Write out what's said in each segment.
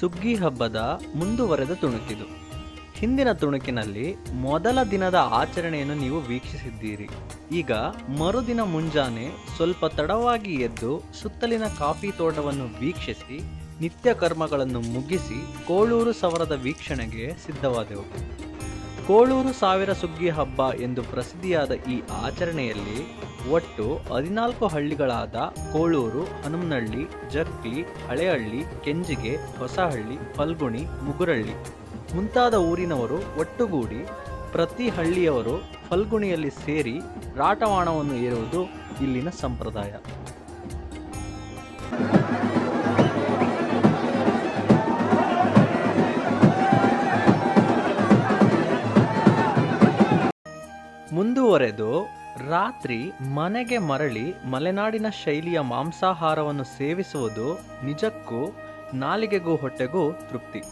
ಸುಗ್ಗಿ ಹಬ್ಬದ ಮುಂದುವರೆದ ತುಣುಕಿದು. ಹಿಂದಿನ ತುಣುಕಿನಲ್ಲಿ ಮೊದಲ ದಿನದ ಆಚರಣೆಯನ್ನು ನೀವು ವೀಕ್ಷಿಸಿದ್ದೀರಿ. ಈಗ ಮರುದಿನ ಮುಂಜಾನೆ ಸ್ವಲ್ಪ ತಡವಾಗಿ ಎದ್ದು ಸುತ್ತಲಿನ ಕಾಫಿ ತೋಟವನ್ನು ವೀಕ್ಷಿಸಿ, ನಿತ್ಯ ಕರ್ಮಗಳನ್ನು ಮುಗಿಸಿ, ಕೋಳೂರು ಸವರದ ವೀಕ್ಷಣೆಗೆ ಸಿದ್ಧವಾದೆವು. ಕೋಳೂರು ಸಾವಿರ ಸುಗ್ಗಿ ಹಬ್ಬ ಎಂದು ಪ್ರಸಿದ್ಧಿಯಾದ ಈ ಆಚರಣೆಯಲ್ಲಿ ಒಟ್ಟು ಹದಿನಾಲ್ಕು ಹಳ್ಳಿಗಳಾದ ಕೋಳೂರು ಹನುಮನಹಳ್ಳಿ ಜಕ್ಲಿ, ಹಳೆಹಳ್ಳಿ, ಕೆಂಜಿಗೆ, ಹೊಸಹಳ್ಳಿ, ಫಲ್ಗುಣಿ, ಮುಗುರಳ್ಳಿ ಮುಂತಾದ ಊರಿನವರು ಒಟ್ಟುಗೂಡಿ ಪ್ರತಿ ಹಳ್ಳಿಯವರು ಫಲ್ಗುಣಿಯಲ್ಲಿ ಸೇರಿ ರಾಟವಾಣವನ್ನು ಏರುವುದು ಇಲ್ಲಿನ ಸಂಪ್ರದಾಯ. ಮುಂದುವರೆದು ರಾತ್ರಿ ಮನೆಗೆ ಮರಳಿ ಮಲೆನಾಡಿನ ಶೈಲಿಯ ಮಾಂಸಾಹಾರವನ್ನು ಸೇವಿಸುವುದು ನಿಜಕ್ಕೂ ನಾಲಿಗೆಗೂ ಹೊಟ್ಟೆಗೂ ತೃಪ್ತಿ.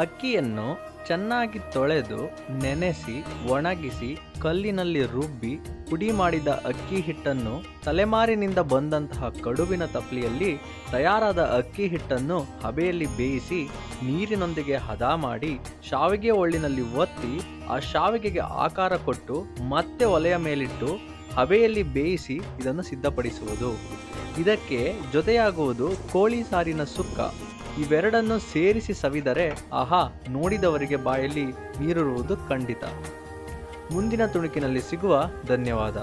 ಅಕ್ಕಿಯನ್ನು ಚೆನ್ನಾಗಿ ತೊಳೆದು ನೆನೆಸಿ, ಒಣಗಿಸಿ, ಕಲ್ಲಿನಲ್ಲಿ ರುಬ್ಬಿ, ಪುಡಿ ಮಾಡಿದ ಅಕ್ಕಿ ಹಿಟ್ಟನ್ನು ತಲೆಮಾರಿನಿಂದ ಬಂದಂತಹ ಕಡುಬಿನ ತಪ್ಲಿಯಲ್ಲಿ ತಯಾರಾದ ಅಕ್ಕಿ ಹಿಟ್ಟನ್ನು ಹಬೆಯಲ್ಲಿ ಬೇಯಿಸಿ ನೀರಿನೊಂದಿಗೆ ಹದ ಮಾಡಿ ಶಾವಿಗೆ ಒಳ್ಳಿನಲ್ಲಿ ಒತ್ತಿ ಆ ಶಾವಿಗೆಗೆ ಆಕಾರ ಕೊಟ್ಟು ಮತ್ತೆ ಒಲೆಯ ಮೇಲಿಟ್ಟು ಹಬೆಯಲ್ಲಿ ಬೇಯಿಸಿ ಇದನ್ನು ಸಿದ್ಧಪಡಿಸುವುದು. ಇದಕ್ಕೆ ಜೊತೆಯಾಗುವುದು ಕೋಳಿ ಸಾರಿನ ಸುಕ್ಕ. ಇವೆರಡನ್ನು ಸೇರಿಸಿ ಸವಿದರೆ ಆಹಾ ನೋಡಿದವರಿಗೆ ಬಾಯಲ್ಲಿ ನೀರಿರುವುದು ಖಂಡಿತ. ಮುಂದಿನ ತುಣುಕಿನಲ್ಲಿ ಸಿಗುವ ಧನ್ಯವಾದ.